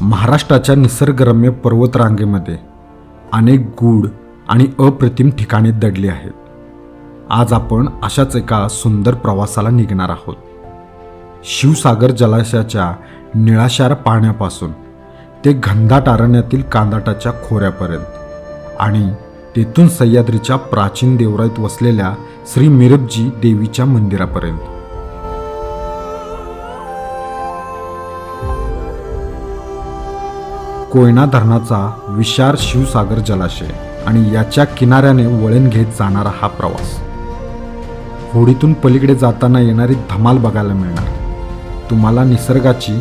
महाराष्ट्राच्या निसर्गरम्य पर्वतरांगेमध्ये अनेक गूढ आणि अप्रतिम ठिकाणे दडली आहेत. आज आपण अशाच एका सुंदर प्रवासाला निघणार आहोत. शिवसागर जलाशयाच्या निळाशार पाण्यापासून ते घनदाट अरण्यातील कांदाटाच्या खोऱ्यापर्यंत आणि तेथून सह्याद्रीच्या प्राचीन देवराईत वसलेल्या श्री मिरबजी देवीच्या मंदिरापर्यंत. कोयना धरणाचा विशार शिवसागर जलाशय आणि याच्या किनाऱ्याने वळण घेत जाणारा हा प्रवास. होडीतून पलीकडे जाताना येणारी धमाल बघायला मिळणार. तुम्हाला निसर्गाची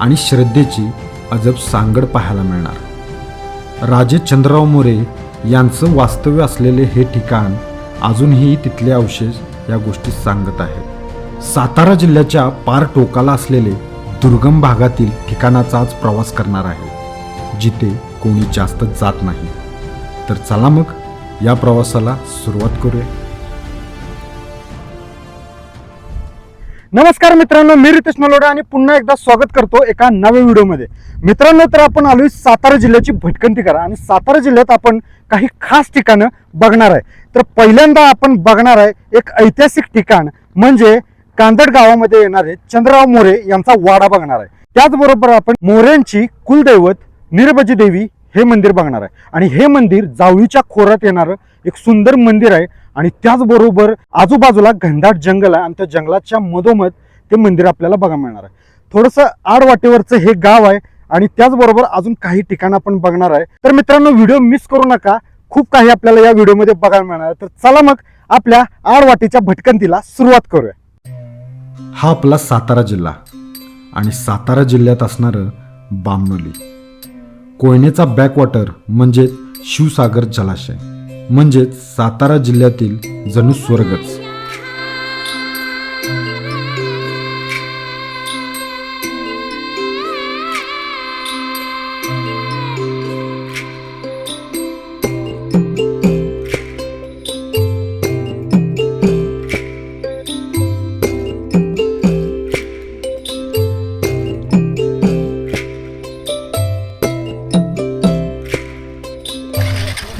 आणि श्रद्धेची अजब सांगड पाहायला मिळणार. राजे चंद्रराव मोरे यांचं वास्तव्य असलेले हे ठिकाण अजूनही तिथले अवशेष या गोष्टी सांगत आहेत. सातारा जिल्ह्याच्या पार टोकाला असलेले दुर्गम भागातील ठिकाणाचा आज प्रवास करणार आहे. जिथे कोणी जास्त जात नाही. तर चला मग या प्रवासाला सुरुवात करूया. नमस्कार मित्रांनो मी रितेश मलोडा आणि पुन्हा एकदा स्वागत करतो एका नव्या व्हिडिओमध्ये. मित्रांनो तर आपण आलोय सातारा जिल्ह्याची भटकंती करा आणि सातारा जिल्ह्यात आपण काही खास ठिकाणं बघणार आहे. तर पहिल्यांदा आपण बघणार आहे एक ऐतिहासिक ठिकाण म्हणजे कांदड गावामध्ये येणारे चंद्रराव मोरे यांचा वाडा बघणार आहे. त्याचबरोबर आपण मोऱ्यांची कुलदैवत निरबजी देवी हे मंदिर बघणार आहे. आणि हे मंदिर जावळीच्या खोऱ्यात येणारं एक सुंदर मंदिर आहे. आणि त्याचबरोबर आजूबाजूला घनदाट जंगल आहे. आणि त्या जंगलाच्या मधोमध ते मंदिर आपल्याला बघायला मिळणार आहे. थोडंसं आडवाटेवरचं हे गाव आहे. आणि त्याचबरोबर अजून काही ठिकाणं आपण बघणार आहे. तर मित्रांनो व्हिडिओ मिस करू नका. खूप काही आपल्याला या व्हिडिओमध्ये बघायला मिळणार आहे. तर चला मग आपल्या आडवाटेच्या भटकंतीला सुरुवात करूया. हा आपला सातारा जिल्हा. आणि सातारा जिल्ह्यात असणारं बामनोली. कोयनेचा बॅकवॉटर म्हणजेच शिवसागर जलाशय म्हणजेच सातारा जिल्ह्यातील जणू स्वर्गच.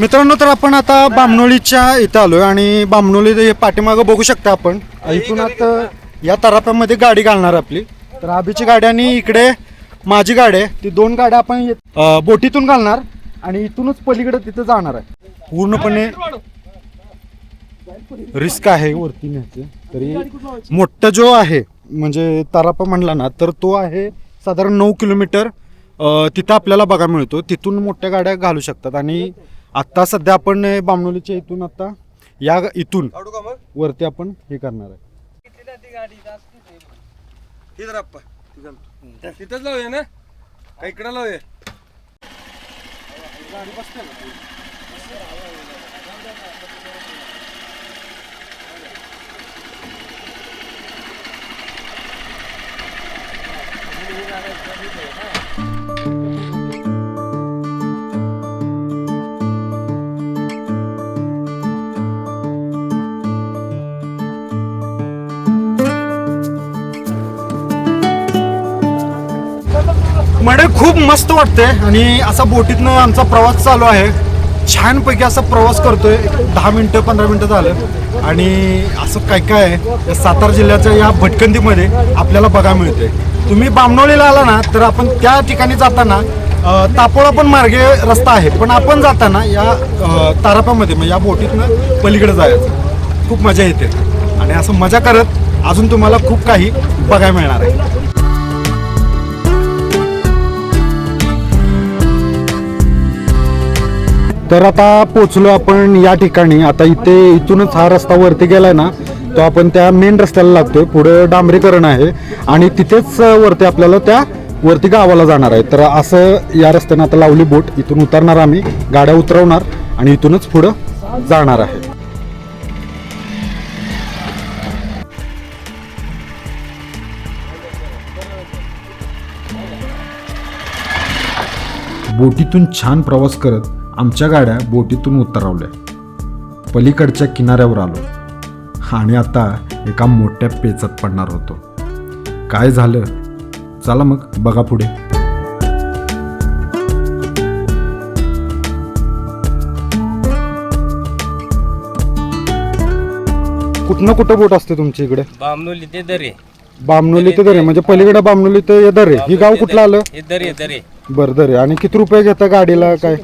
मित्रांनो तर आपण आता बामणोलीच्या इथं आलोय आणि बामणोली हे पाठीमागं बघू शकता आपण. इथून आता या तराप्यामध्ये गाडी घालणार आपली. तर आबीची गाडी आणि इकडे माझी गाडी आहे. ती दोन गाड्या आपण बोटीतून घालणार आणि इथूनच पलीकडे तिथं जाणार आहे. पूर्णपणे रिस्क आहे वरती न्यायचे. तरी मोठा जो आहे म्हणजे तारापा म्हणला ना तर तो आहे साधारण नऊ किलोमीटर तिथं आपल्याला बघा मिळतो. तिथून मोठ्या गाड्या घालू शकतात. आणि आत्ता सध्या आपण बामणोलीच्या इथून आता या इथून वरती आपण हे करणार आहे. तिथंच लावूया ना? का इकडं लावूया? मडे खूप मस्त वाटतंय आणि असा बोटीतनं आमचा प्रवास चालू आहे. छानपैकी असा प्रवास करतोय. दहा मिनटं पंधरा मिनटं झालं. आणि असं काय काय आहे? या सातारा जिल्ह्याच्या या भटकंतीमध्ये आपल्याला बघायला मिळते तुम्ही बामणोलीला आला ना तर आपण त्या ठिकाणी जाताना तापोळा पण मार्गे रस्ता आहे. पण आपण जाताना या तारापामध्ये म्हणजे या बोटीतनं पलीकडे जायचं. खूप मजा येते. आणि असं मजा करत अजून तुम्हाला खूप काही बघायला मिळणार आहे. तर आता पोचलो आपण या ठिकाणी. आता इथे इथूनच हा रस्ता वरती गेलाय ना तो आपण त्या मेन रस्त्याला लागतोय. पुढे डांबरीकरण आहे आणि तिथेच वरती आपल्याला त्या वरती गावाला जाणार आहे. तर असं या रस्त्याने आता लावली बोट. इथून उतरणार आम्ही. गाड्या उतरवणार आणि इथूनच पुढं जाणार आहे. बोटीतून छान प्रवास करत आमच्या गाड्या बोटीतून उतरवल्या. पलीकडच्या किनाऱ्यावर आलो. आणि आता एका मोठ्या पेचात पडणार होतो. काय झालं? चला मग बघा पुढे. कुठनं कुठं बोट असते तुमच्या इकडे? बामनोली ते दरे बामनोली ते दरे म्हणजे पलीकडे बामनोली ते दरे ही गाव कुठलं आलं? दरे दरे बर दरे आणि किती रुपये घेता गाडीला काय?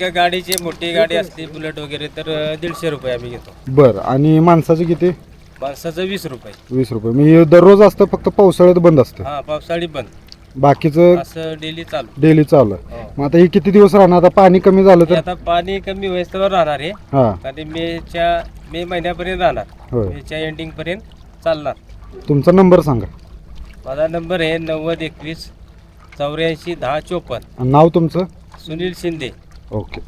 एका गाडीची मोठी गाडी असते बुलेट वगैरे तर दीडशे रुपये आम्ही घेतो. बरं आणि माणसाचे किती? माणसाचं वीस रुपये. वीस रुपये. मी दररोज असतं फक्त पावसाळ्यात बंद असतं? हा पावसाळी बंद. बाकीचं असं डेली चालू. डेली चालू आहे. हो. मग आता हे किती दिवस राहणार? आता पाणी कमी झालं हे तर आता पाणी कमी व्हायचं राहणार आहे हा. आणि मेच्या मे महिन्यापर्यंत राहणार. होय. मेच्या एंडिंग पर्यंत चालणार. तुमचा नंबर सांगा. माझा नंबर आहे नव्वद एकवीस चौऱ्याऐंशी दहा चोपन्न. आणि नाव तुमचं? सुनील शिंदे. ओके.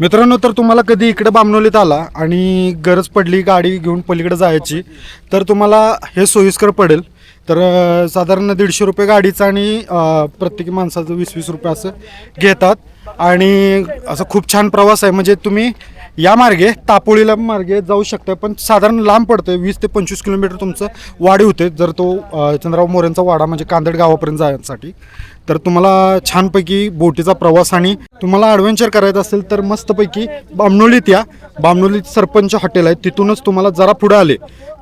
मित्रांनो तर तुम्हाला कधी इकडे बामनोलीत आला आणि गरज पडली गाडी घेऊन पलीकडे जायची तर तुम्हाला हे सोयीस्कर पडेल. तर साधारण दीडशे रुपये गाडीचं आणि प्रत्येकी माणसाचं वीस वीस रुपये असं घेतात. आणि असं खूप छान प्रवास आहे. म्हणजे तुम्ही या मार्गे तापोळीला मार्गे जाऊ शकतं पण साधारण लांब पडतं वीस ते पंचवीस किलोमीटर तुमचं वाढी होते जर तो चंद्रराव मोरेंचा वाडा म्हणजे कांदड गावापर्यंत जाण्यासाठी. तर तुम्हाला छानपैकी बोटीचा प्रवास आणि तुम्हाला ॲडव्हेंचर करायचं असेल तर मस्तपैकी बामनोलीत या. बामनोलीत सरपंच हॉटेल आहे तिथूनच तुम्हाला जरा पुढे आले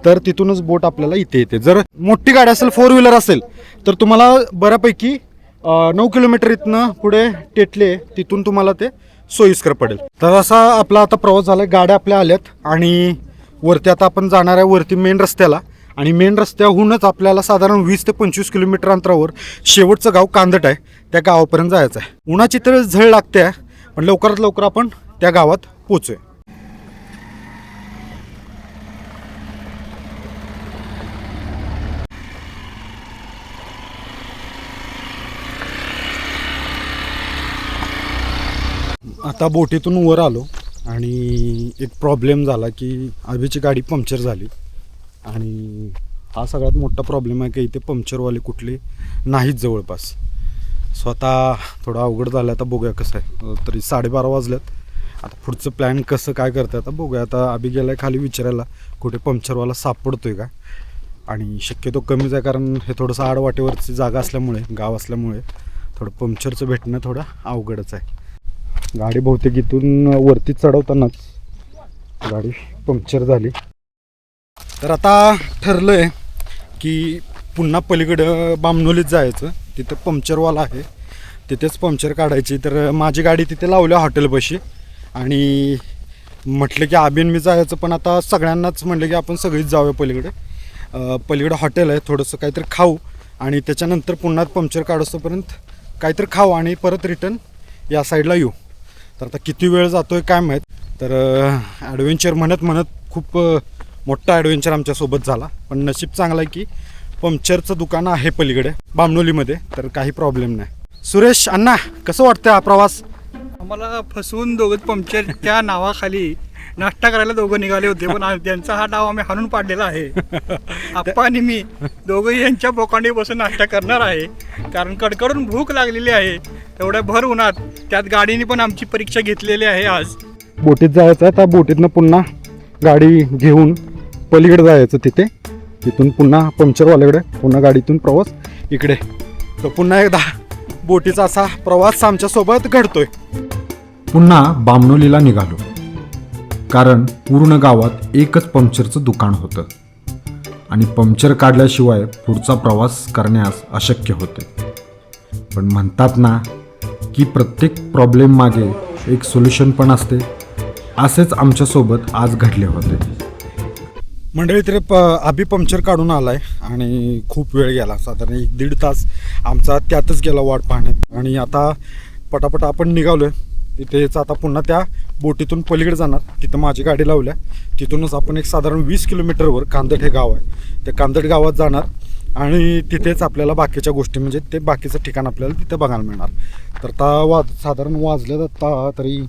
तर तिथूनच बोट आपल्याला इथे येते. जर मोठी गाडी असेल फोर व्हीलर असेल तर तुम्हाला बऱ्यापैकी नऊ किलोमीटर इथनं पुढे टेटले तिथून तुम्हाला ते सोयीस्कर पडेल. तर असा आपला आता प्रवास झाला गाड्या आपल्या आल्यात आणि वरती आता आपण जाणार आहे वरती मेन रस्त्याला. आणि मेन रस्त्याहूनच आपल्याला साधारण वीस ते पंचवीस किलोमीटर अंतरावर शेवटचं गाव कांदट आहे. त्या गावापर्यंत जायचं आहे. उन्हाची तर झळ लागते आहे, पण लवकरात लवकर आपण त्या गावात पोचूया आता बोटीतून वर आलो आणि एक प्रॉब्लेम झाला की आभीची गाडी पंक्चर झाली. आणि हा सगळ्यात मोठा प्रॉब्लेम आहे की इथे पंक्चरवाले कुठले नाहीत जवळपास. स्वतः थोडं अवघड झालं आता बघूया कसं आहे. तरी साडेबारा वाजल्यात आता पुढचं प्लॅन कसं काय करतं आता बघूया. आता आभी गेलाय खाली विचारायला कुठे पंक्चरवाला सापडतोय का? आणि शक्यतो कमीच आहे कारण हे थोडंसं आडवाटेवरची जागा असल्यामुळे गाव असल्यामुळे थोडं पंक्चरचं भेटणं थोडं अवघडच आहे. गाडी बहुतेक इथून वरती चढवतानाच गाडी पंक्चर झाली. तर आता ठरलं आहे की पुन्हा पलीकडं बामनोलीत जायचं. तिथं पंक्चरवाला आहे. तिथेच पंक्चर काढायची. तर माझी गाडी तिथे लावल्या हॉटेलपाशी. आणि म्हटलं की आबीन मी जायचं पण आता सगळ्यांनाच म्हटलं की आपण सगळीच जाऊया पलीकडे. पलीकडे हॉटेल आहे. थोडंसं काहीतरी खाऊ आणि त्याच्यानंतर पुन्हा पंक्चर काढोपर्यंत काहीतरी खाऊ आणि परत रिटर्न या साईडला येऊ. तर आता किती वेळ जातो आहे काय माहीत. तर ॲडव्हेंचर म्हणत म्हणत खूप मोठा ॲडव्हेंचर आमच्यासोबत झाला. पण नशीब चांगलं आहे की पंक्चरचं दुकान आहे पलीकडे बामणोलीमध्ये. तर काही प्रॉब्लेम नाही. सुरेश अण्णा कसं वाटतं हा प्रवास? आम्हाला फसवून दोघं पंक्चरच्या नावाखाली नाश्ता करायला दोघं निघाले होते पण त्यांचा हा डाव आम्ही हाणून पाडलेला आहे. आप्पा आणि मी दोघंही यांच्या बोकांडी बसून नाश्ता करणार आहे. कारण कडकडून भूक लागलेली आहे. एवढ्या भर उन्हात त्यात गाडीने पण आमची परीक्षा घेतलेली आहे आज. बोटीत जायचं आहे त्या बोटीतनं पुन्हा गाडी घेऊन पलीकडे जायचं तिथे. तिथून पुन्हा पंक्चरवाल्याकडे पुन्हा गाडीतून प्रवास इकडे. तर पुन्हा एकदा बोटीचा असा प्रवास आमच्यासोबत घडतोय. पुन्हा बामनोलीला निघालो. कारण पूर्ण गावात एकच पंक्चरचं दुकान होतं. आणि पंक्चर काढल्याशिवाय पुढचा प्रवास करण्यास अशक्य होते. पण म्हणतात ना की प्रत्येक प्रॉब्लेम मागे एक सोल्युशन पण असते. असेच आमच्यासोबत आज घडले होते. मंडळी तरी प आभी पंक्चर काढून आला आहे आणि खूप वेळ गेला. साधारण एक दीड तास आमचा त्यातच गेला वाट पाहण्यात. आणि आता पटापट आपण निघालो आहे तिथेच आता पुन्हा त्या बोटीतून पलीकडे जाणार तिथं माझी गाडी लावल्या. तिथूनच आपण एक साधारण वीस किलोमीटरवर कांदट हे गाव आहे. त्या कांदट गावात जाणार आणि तिथेच आपल्याला बाकीच्या गोष्टी म्हणजे ते बाकीचं ठिकाण आपल्याला तिथे बघायला मिळणार. तर ता वाज साधारण वाजले आता तरी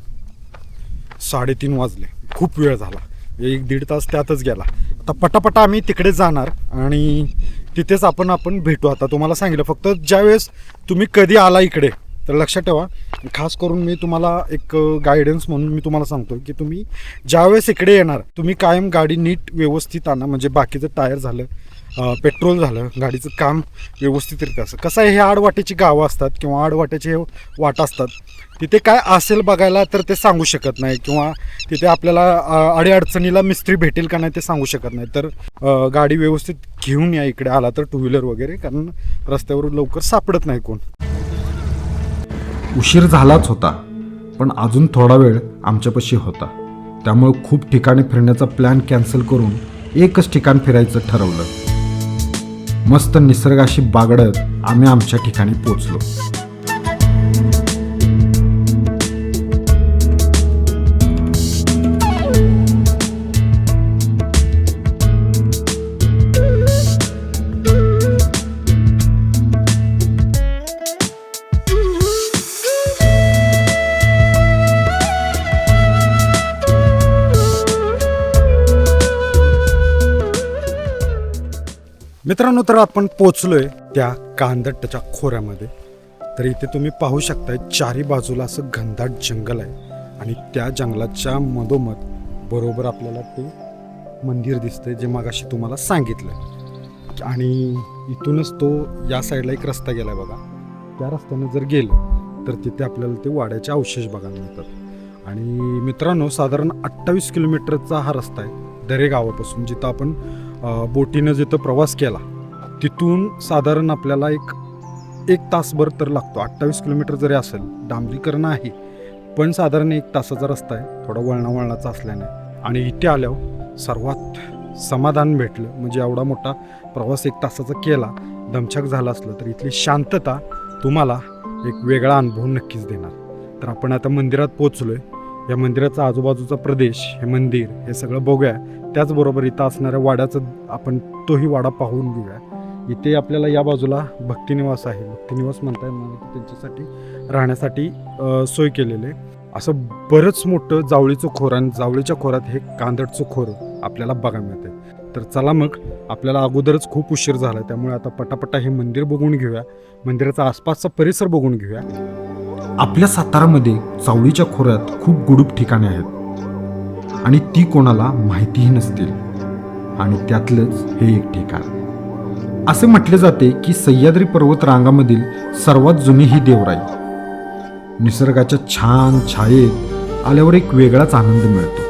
साडेतीन वाजले. खूप वेळ झाला. एक दीड तास त्यातच गेला. आता पटापटा आम्ही तिकडे जाणार आणि तिथेच आपण आपण भेटू. आता तुम्हाला सांगितलं फक्त ज्यावेळेस तुम्ही कधी आला इकडे तर लक्षात ठेवा. खास करून मी तुम्हाला एक गायडन्स म्हणून मी तुम्हाला सांगतो की तुम्ही ज्यावेळेस इकडे येणार तुम्ही कायम गाडी नीट व्यवस्थित आणा. म्हणजे बाकीचं टायर झालं पेट्रोल झालं गाडीचं काम व्यवस्थितरित्या असं. कसं आहे हे आडवाटेची गावं असतात किंवा आडवाट्याचे हे वाट असतात तिथे काय असेल बघायला तर ते सांगू शकत नाही किंवा तिथे आपल्याला अडीअडचणीला मिस्त्री भेटेल का नाही ते सांगू शकत नाही. तर गाडी व्यवस्थित घेऊन या इकडे. आला तर टू व्हीलर वगैरे कारण रस्त्यावर लवकर सापडत नाही कोण. उशीर झालाच होता पण अजून थोडा वेळ आमच्यापाशी होता. त्यामुळे खूप ठिकाणी फिरण्याचा प्लॅन कॅन्सल करून एकच ठिकाण फिरायचं ठरवलं. मस्त निसर्गाशी बागडत आम्ही आमच्या ठिकाणी पोचलो. मित्रांनो तर आपण पोचलोय त्या कांदटच्या खोऱ्यामध्ये. तर इथे तुम्ही पाहू शकताय चारी बाजूला असं घनदाट जंगल आहे आणि त्या जंगलाच्या मधोमध बरोबर आपल्याला ते मंदिर दिसतंय जे मागाशी तुम्हाला सांगितलं आणि इथूनच तो या साईडला एक रस्ता गेलाय बघा. त्या रस्त्यानं जर गेलं तर तिथे आपल्याला ते वाड्याचे अवशेष बघायला मिळतात. आणि मित्रांनो साधारण अठ्ठावीस किलोमीटरचा हा रस्ता आहे दरे गावापासून जिथं आपण बोटीनं जिथं प्रवास केला तिथून साधारण आपल्याला एक एक तासभर तर लागतो. अठ्ठावीस किलोमीटर जरी असेल डांबरीकरण आहे पण साधारण एक तासाचा रस्ता आहे थोडा वळणा वळणाचा असल्याने. आणि इथे आल्यावर सर्वात समाधान भेटलं. म्हणजे एवढा मोठा प्रवास एक तासाचा केला दमछाक झाला असलं तर इथली शांतता तुम्हाला एक वेगळा अनुभव नक्कीच देणार. तर आपण आता मंदिरात पोचलो आहे या मंदिराचा आजूबाजूचा प्रदेश हे मंदिर हे सगळं बघूया. त्याचबरोबर इथं असणाऱ्या वाड्याचं आपण तोही वाडा पाहून घेऊया. इथे आपल्याला या बाजूला भक्तिनिवास आहे. भक्तिनिवास म्हणता येईल त्यांच्यासाठी राहण्यासाठी सोय केलेली आहे. असं बरंच मोठं जावळीचं खोर आणि जावळीच्या खोरात हे कांदडचं खोर आपल्याला बघायला मिळते तर चला मग आपल्याला अगोदरच खूप उशीर झाला त्यामुळे आता पटापटा हे मंदिर बघून घेऊया. मंदिराचा आसपासचा परिसर बघून घेऊया. आपल्या सातारामध्ये चावळीच्या खोऱ्यात खूप गुडूप ठिकाणे आहेत. आणि ती कोणाला माहितीही नसतील. आणि त्यातलंच हे एक ठिकाण. असे म्हटले जाते की सह्याद्री पर्वत रांगामधील सर्वात जुनी ही देवराई. निसर्गाच्या छान छायेत आल्यावर एक वेगळाच आनंद मिळतो.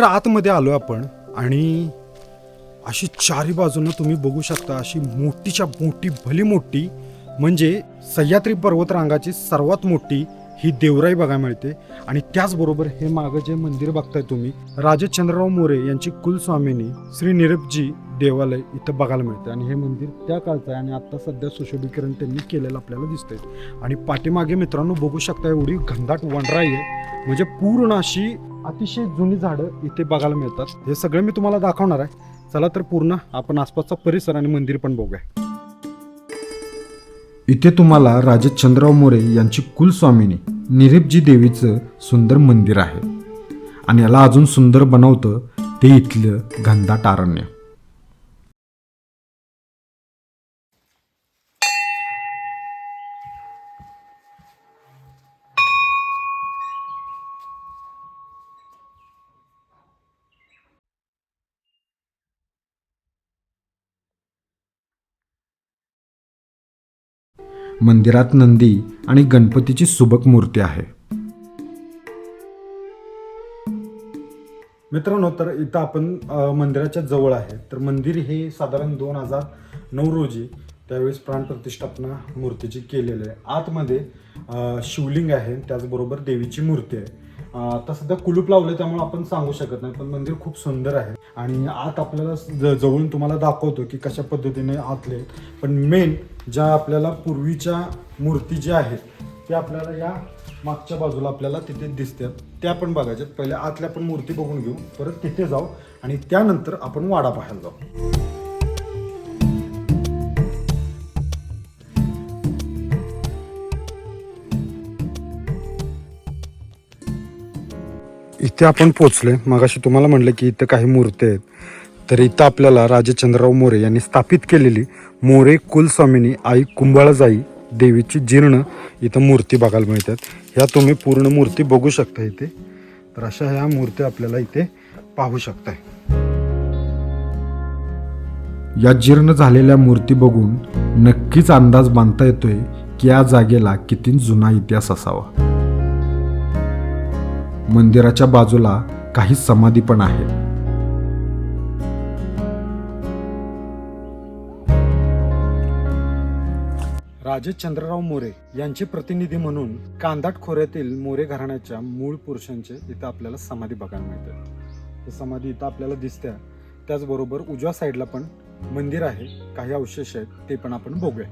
मित्र तर आतमध्ये आलो आपण आणि अशी चारी बाजूनं तुम्ही बघू शकता अशी मोठीच्या मोठी भली मोठी म्हणजे सह्याद्री पर्वतरांगाची सर्वात मोठी ही देवराई बघायला मिळते. आणि त्याचबरोबर हे मागं जे मंदिर बघताय तुम्ही राजे चंद्रराव मोरे यांची कुलस्वामिनी श्री निरपजी देवालय इथं बघायला मिळतं आणि हे मंदिर त्या काळचं आहे आणि आत्ता सध्या सुशोभीकरण त्यांनी केलेलं आपल्याला दिसतंय. आणि पाठीमागे मित्रांनो बघू शकता एवढी घनदाट वनराई आहे. म्हणजे पूर्ण अशी अतिशय जुनी झाडं इथे बघायला मिळतात. हे सगळं मी तुम्हाला दाखवणार आहे. चला तर पूर्ण आपण आसपासचा परिसर आणि मंदिर पण बघूया. इथे तुम्हाला राजचंद्रराव मोरे यांची कुलस्वामिनी निरीपजी देवीचं सुंदर मंदिर आहे. आणि याला अजून सुंदर बनवतं ते इथलं घनदाट अरण्य मंदिरात नंदी आणि गणपतीची सुबक मूर्ती आहे. मित्रांनो तर इथं आपण मंदिराच्या जवळ आहे. तर मंदिर हे साधारण दोन हजार नऊ रोजी त्यावेळेस प्राणप्रतिष्ठापना मूर्तीची केलेली आहे. आतमध्ये शिवलिंग आहे त्याचबरोबर देवीची मूर्ती आहे. आता सध्या कुलूप लावले त्यामुळे आपण सांगू शकत नाही पण मंदिर खूप सुंदर आहे. आणि आत आपल्याला ज- जवळून तुम्हाला दाखवतो की कशा पद्धतीने आतले. पण मेन ज्या आपल्याला पूर्वीच्या मूर्ती ज्या आहेत त्या आपल्याला या मागच्या बाजूला आपल्याला तिथे दिसतात. त्या पण बघायच्यात पहिले आतल्या पण मूर्ती बघून घेऊ. परत तिथे जाऊ आणि त्यानंतर आपण वाडा पाहायला जाऊ. इथे आपण पोचलोय. मगाशी तुम्हाला म्हणलं की इथं काही मूर्ती आहेत. तर इथं आपल्याला राजे चंद्रराव मोरे यांनी स्थापित केलेली मोरे कुलस्वामिनी आई कुंभाळजाई देवीची जीर्ण इथं मूर्ती बघायला मिळतात. ह्या तुम्ही पूर्ण मूर्ती बघू शकता इथे. तर अशा ह्या मूर्ती आपल्याला इथे पाहू शकताय. या जीर्ण झालेल्या मूर्ती बघून नक्कीच अंदाज बांधता येतोय की या जागेला किती जुना इतिहास असावा. मंदिराच्या बाजूला काही समाधी पण आहेत. राजे चंद्रराव मोरे यांचे प्रतिनिधी म्हणून कांदाट खोऱ्यातील मोरे घराण्याच्या मूळ पुरुषांचे इथं आपल्याला समाधी बघायला मिळते. ही समाधी इथं आपल्याला दिसत्या त्याचबरोबर उजव्या साईडला पण मंदिर आहे. काही अवशेष आहेत ते पण आपण बघूया.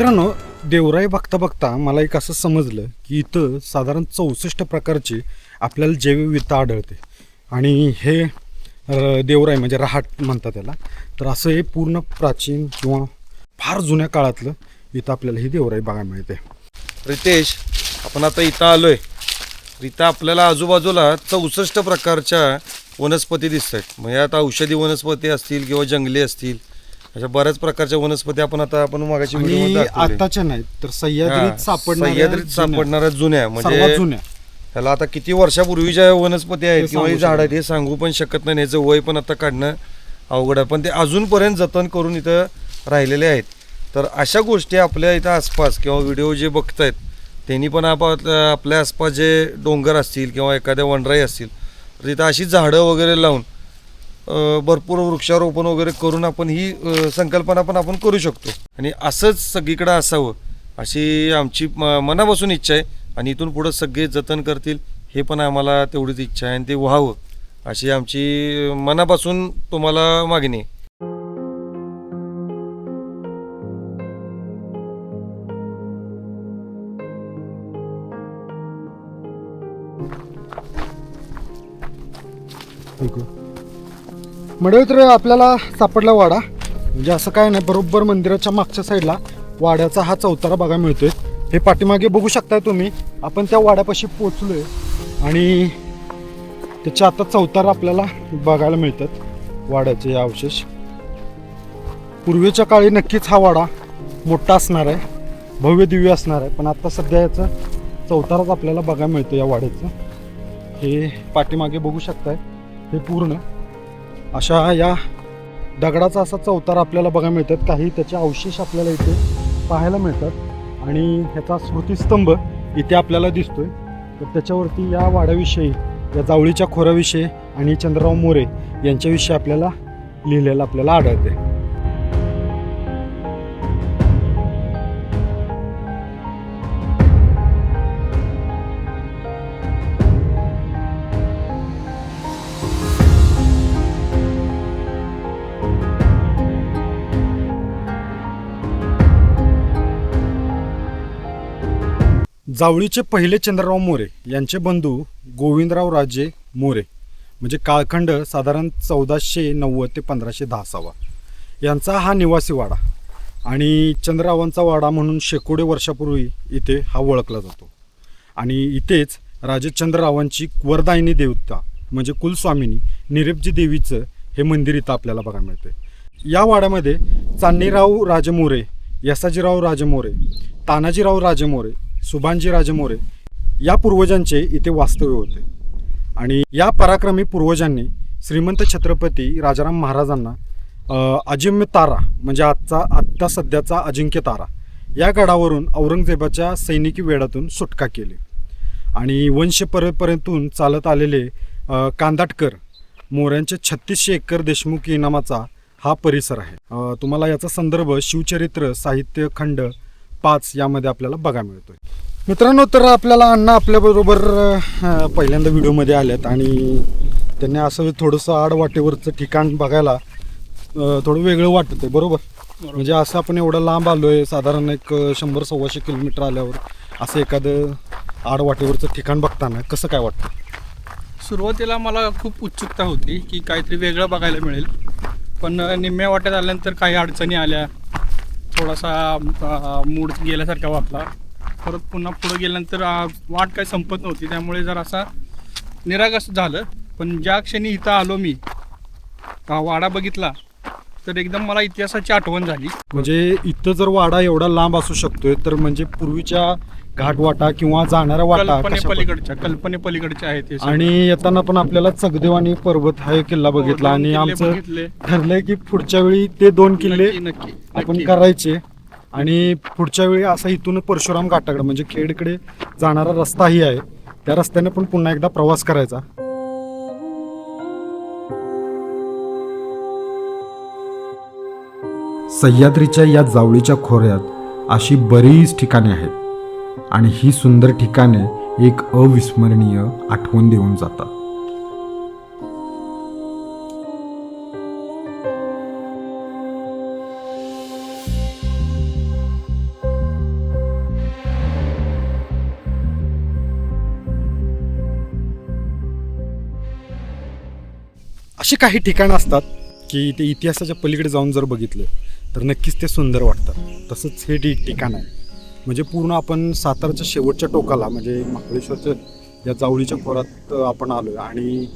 मित्रांनो देवराई बघता बघता मला एक असं समजलं की इथं साधारण चौसष्ट प्रकारची आपल्याला जैवविविधता आढळते. आणि हे देवराय देवराई म्हणजे रहाट म्हणतात त्याला. तर असं हे पूर्ण प्राचीन किंवा फार जुन्या काळातलं इथं आपल्याला ही देवराई बघायला मिळते. रितेश आपण आता इथं आलोय. इथं आपल्याला आजूबाजूला चौसष्ट प्रकारच्या वनस्पती दिसत आहेत म्हणजे आता औषधी वनस्पती असतील किंवा जंगली असतील अशा बऱ्याच प्रकारच्या वनस्पती आपण आता आपण आणि आताच्या नाहीत तर सह्याद्रीत सापडणाऱ्या सह्याद्रीत जुन्या, सापडणाऱ्या जुन्या सर्वात म्हणजे जुन्या. त्याला आता किती वर्षापूर्वीच्या वनस्पती आहेत ते किंवा ही झाड आहेत हे सांगू पण शकत नाही याचं वय पण आता काढणं अवघड आहे. पण ते अजूनपर्यंत जतन करून इथं राहिलेले आहेत. तर अशा गोष्टी आपल्या इथं आसपास किंवा व्हिडिओ जे बघतायत त्यांनी पण आप आपल्या आसपास जे डोंगर असतील किंवा एखाद्या वनराई असतील तर तिथं अशी झाडं वगैरे लावून भरपूर वृक्षारोपण वगैरे करून आपण ही संकल्पना पण आपण करू शकतो. आणि असंच सगळीकडं असावं अशी आमची म- मनापासून इच्छा आहे. आणि इथून पुढं सगळे जतन करतील हे पण आम्हाला तेवढीच इच्छा आहे आणि ते व्हावं अशी आमची मनापासून तुम्हाला मागणी आहे. ठीक आहे मंडळी तर आपल्याला सापडला वाडा. म्हणजे असं काय नाही बरोबर मंदिराच्या मागच्या साईडला वाड्याचा हा चौतारा बघा मिळतोय. हे पाठीमागे बघू शकताय तुम्ही. आपण त्या वाड्यापाशी पोचलोय आणि त्याचे आता चौतारा आपल्याला बघायला मिळतात वाड्याचे अवशेष. पूर्वीच्या काळी नक्कीच हा वाडा मोठा असणार आहे भव्य दिव्य असणार आहे पण आता सध्या याचं चौताराच आपल्याला बघायला मिळतं या वाड्याचं. हे पाठीमागे बघू शकताय हे पूर्ण. अशा या दगडाचा असा चौतार आपल्याला बघायला मिळतात. काही त्याचे अवशेष आपल्याला इथे पाहायला मिळतात. आणि ह्याचा स्मृतिस्तंभ इथे आपल्याला दिसतोय. तर त्याच्यावरती या वाड्याविषयी या जावळीच्या खोऱ्याविषयी आणि चंद्रराव मोरे यांच्याविषयी आपल्याला लिहिलेलं आपल्याला आढळते जावळीचे पहिले चंद्रराव मोरे यांचे बंधू गोविंदराव राजे मोरे म्हणजे काळखंड साधारण चौदाशे नव्वद ते पंधराशे दहा सावा यांचा हा निवासी वाडा आणि चंद्ररावांचा वाडा म्हणून शेकोडे वर्षापूर्वी इथे हा ओळखला जातो. आणि इथेच राजे चंद्ररावांची वरदायिनी देवता म्हणजे कुलस्वामिनी निरेपजी देवीचं हे मंदिर इथं आपल्याला बघायला मिळते. या वाड्यामध्ये चांदीराव राजमोरे यसाजीराव राजमोरे तानाजीराव राजमोरे सुभानजी राजमोरे या पूर्वजांचे इथे वास्तव्य होते. आणि या पराक्रमी पूर्वजांनी श्रीमंत छत्रपती राजाराम महाराजांना अजिम्य तारा म्हणजे आजचा आत्ता सध्याचा अजिंक्य तारा या गडावरून औरंगजेबाच्या सैनिकी वेढातून सुटका केली. आणि वंश परंपरेतून चालत आलेले कांदाटकर मोऱ्यांचे छत्तीसशे एकर देशमुख इनामाचा हा परिसर आहे. तुम्हाला याचा संदर्भ शिवचरित्र साहित्य खंड पाच यामध्ये आपल्याला बघायला मिळतोय. मित्रांनो तर आपल्याला अण्णा आपल्याबरोबर पहिल्यांदा व्हिडिओमध्ये आलेत आणि त्यांनी असं थोडंसं आडवाटेवरचं ठिकाण बघायला थोडं वेगळं वाटतं आहे बरोबर. म्हणजे असं आपण एवढं लांब आलोय साधारण एक शंभर सव्वाशे किलोमीटर आल्यावर असं एखादं आडवाटेवरचं ठिकाण बघताना कसं काय वाटतं? सुरुवातीला मला खूप उत्सुकता होती की काहीतरी वेगळं बघायला मिळेल. पण निम्म्या वाट्यात आल्यानंतर काही अडचणी आल्या थोडासा मूड गेल्यासारखा वाटला. परत पुन्हा पुढं गेल्यानंतर वाट काही संपत नव्हती. त्यामुळे जर असा निरागस झालं. पण ज्या क्षणी इथं आलो मी वाडा बघितला तर एकदम मला इतिहासाची आठवण झाली म्हणजे इथं जर वाडा एवढा लांब असू शकतोय तर म्हणजे पूर्वीच्या घाटवाटा किंवा जाणारा वाटा कशा पलीकडच्या कल्पने पलीकडच्या आहेत हे. आणि येताना पण आपल्याला चगदेव आणि पर्वत हा एक किल्ला बघितला दोन आणि आमचं बघितले. ठरलंय की पुढच्या वेळी ते दोन किल्ले नक्की आपण. करायचे आणि पुढच्या वेळी असा इथून परशुराम घाटाकडे म्हणजे खेडकडे जाणारा रस्ताही आहे त्या रस्त्याने पण पुन्हा एकदा प्रवास करायचा सह्याद्रीच्या या जावळीच्या खोऱ्यात अशी बरीच ठिकाणे आहेत. आणि ही सुंदर ठिकाणे एक अविस्मरणीय आठवण देऊन जातात. अशी काही ठिकाणं असतात की ते इतिहासाच्या पलीकडे जाऊन जर बघितलं तर नक्कीच ते सुंदर वाटतात. तसंच हे ठि- ठिकाण आहे. म्हणजे पूर्ण आपण सातारच्या शेवटच्या टोकाला म्हणजे महाबळेश्वरच्या या जावळीच्या खोरात आपण आलो आहे आणि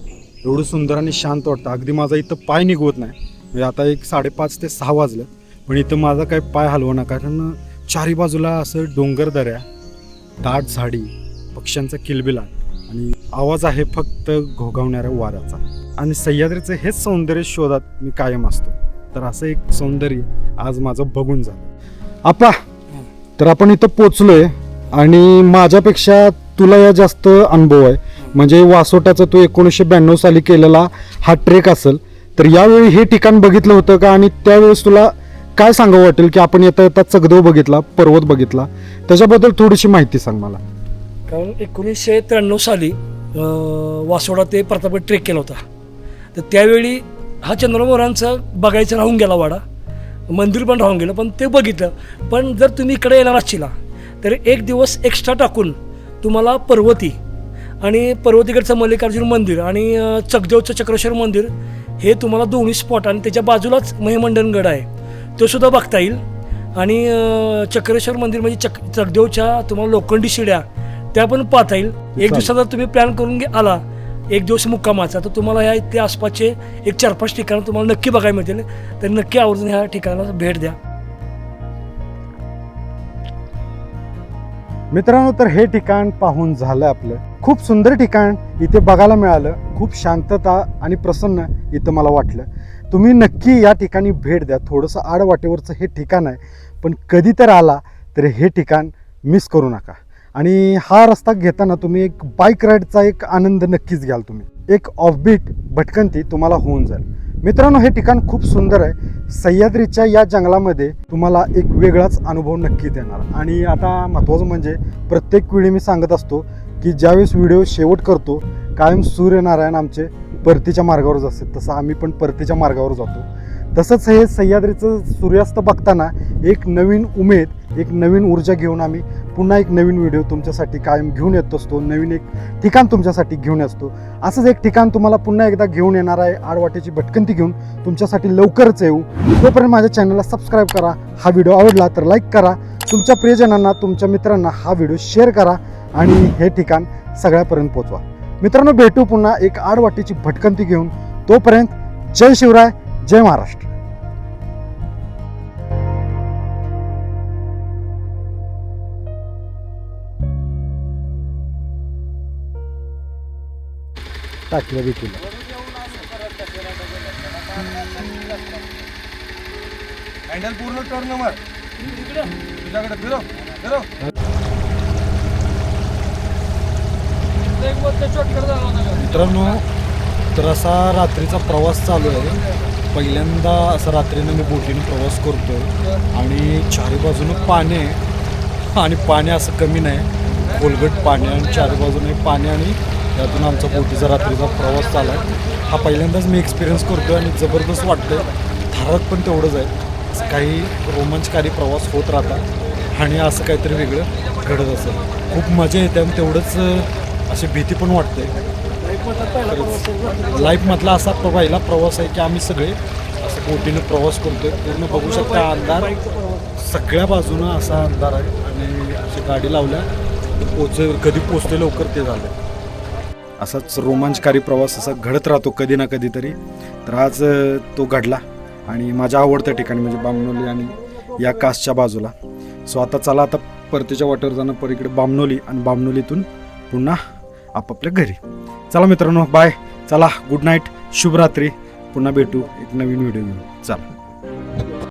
एवढं सुंदर आणि शांत वाटतं. अगदी माझा इथं पाय निघवत नाही. म्हणजे आता एक साडेपाच ते सहा वाजलं पण इथं माझा काही पाय हलवना कारण चारी बाजूला असं डोंगर दऱ्या दाट झाडी पक्ष्यांचा किलबिलाट आवाज आहे फक्त घोगावणाऱ्या वाऱ्याचा आणि सह्याद्रीचं हेच सौंदर्य शोधात मी कायम असतो. तर असं एक सौंदर्य आज माझं बघून झालं. आपा तर आपण इथं पोचलोय आणि माझ्यापेक्षा तुला या जास्त अनुभव आहे. म्हणजे वासोट्याचा तू एकोणीसशे ब्याण्णव साली केलेला हा ट्रेक असेल तर यावेळी हे ठिकाण बघितलं होतं का? आणि त्यावेळेस तुला काय सांगावं वाटेल की आपण येता येता चगदेव बघितला पर्वत बघितला? त्याच्याबद्दल थोडीशी माहिती सांग मला. कारण एकोणीसशे त्र्याण्णव साली वासोडा ते प्रतापगड ट्रेक केला होता. तर त्यावेळी हा चंद्रमोहरांचा बघायचं राहून गेला वाडा. मंदिर पण राहून गेलं पण ते बघितलं. पण जर तुम्ही इकडे येणार असशीला तर एक दिवस एक्स्ट्रा टाकून तुम्हाला पर्वती आणि पर्वतीकडचं मल्लिकार्जुन मंदिर आणि चकदेवचं चक्रेश्वर मंदिर हे तुम्हाला दोन्ही स्पॉट आणि त्याच्या बाजूलाच महिमंडनगड आहे. तो सुद्धा बघता येईल. आणि चक्रेश्वर मंदिर म्हणजे चक चकदेवच्या तुम्हाला लोखंडी शिड्या त्या पण पाहता येईल. एक दिवसाचा तुम्ही प्लॅन करून आला. एक दिवस मुक्कामाचा. तर तुम्हाला ह्या इथे आसपासचे एक चार पाच ठिकाणं तुम्हाला नक्की बघायला मिळतील. तर नक्की आवर्जून ह्या ठिकाणाला भेट द्या. मित्रांनो तर हे ठिकाण पाहून झालं आपलं. खूप सुंदर ठिकाण. इथे बघायला मिळालं. खूप शांतता आणि प्रसन्न इथं मला वाटलं. तुम्ही नक्की या ठिकाणी भेट द्या. थोडंसं आडवाटेवरचं हे ठिकाण आहे. पण कधी तर आला तर हे ठिकाण मिस करू नका. आणि हा रस्ता घेताना तुम्ही एक बाईक राईडचा एक आनंद नक्कीच घ्याल तुम्ही. एक ऑफबीट भटकंती तुम्हाला होऊन जाईल. मित्रांनो हे ठिकाण खूप सुंदर आहे. सह्याद्रीच्या या जंगलामध्ये तुम्हाला एक वेगळाच अनुभव नक्की देणार. आणि आता महत्त्वाचं म्हणजे प्रत्येक वेळी मी सांगत असतो की ज्यावेळेस व्हिडिओ शेवट करतो कायम सूर्यनारायण आमचे परतीच्या मार्गावरच असते तसं आम्ही पण परतीच्या मार्गावर जातो. तसंच हे सह्याद्रीचं सूर्यास्त बघताना एक नवीन उमेद एक नवीन ऊर्जा घेऊन आम्ही पुन्हा एक नवीन व्हिडिओ तुमच्यासाठी कायम घेऊन येत असतो. नवीन एक ठिकाण तुमच्यासाठी घेऊन असतो. असंच एक ठिकाण तुम्हाला पुन्हा एकदा घेऊन येणार आहे आडवाटेची भटकंती घेऊन तुमच्यासाठी लवकरच येऊ. तोपर्यंत माझ्या चॅनलला सबस्क्राईब करा. हा व्हिडिओ आवडला तर लाईक करा. तुमच्या प्रियजनांना तुमच्या मित्रांना हा व्हिडिओ शेअर करा आणि हे ठिकाण सगळ्यापर्यंत पोचवा मित्रांनो भेटू पुन्हा एक आडवाटेची भटकंती घेऊन. तोपर्यंत जय शिवराय जय महाराष्ट्र. टाकलं देखील. हँडल पूर्ण टर्न मार तुझ्याकडे फिरव फिरव मित्रांनो तर असा रात्रीचा प्रवास चालू आहे. पहिल्यांदा असा रात्रीनं मी बोटीने प्रवास करतो आणि चारी बाजूनं पाणी आहे. आणि पाणी असं कमी नाही. खोलगट पाणी आणि चारी बाजूने पाणी आणि त्यातून आमचा बोटीचा रात्रीचा प्रवास चालला आहे. हा पहिल्यांदाच मी एक्सपिरियन्स करतो आणि जबरदस्त वाटतं थारक पण तेवढंच आहे. काही रोमांचकारी प्रवास होत राहतात. आणि असं काहीतरी वेगळं घडत असेल. खूप मजा येते आणि तेवढंच अशी भीती पण वाटते. लाईफमधला असा पहिला प्रवास आहे की आम्ही सगळे असं बोटीनं प्रवास करतोय. पूर्ण बघू शकता अंधार. सगळ्या बाजूनं असा अंधार आहे आणि अशी गाडी लावल्या. पोच कधी पोचते लवकर ते झालं असाच रोमांचकारी प्रवास असा घडत राहतो कधी ना कधी तरी तर आज तो घडला आणि माझ्या आवडत्या ठिकाणी म्हणजे बामनोली आणि या कासच्या बाजूला. सो आता चला आता परतीच्या वाटेवर जाणं परीकडे बामनोली आणि बामनोलीतून पुन्हा आपापल्या घरी. चला मित्रांनो बाय चला गुड नाईट शुभरात्री. पुन्हा भेटू एक नवीन व्हिडिओ घेऊन. चला.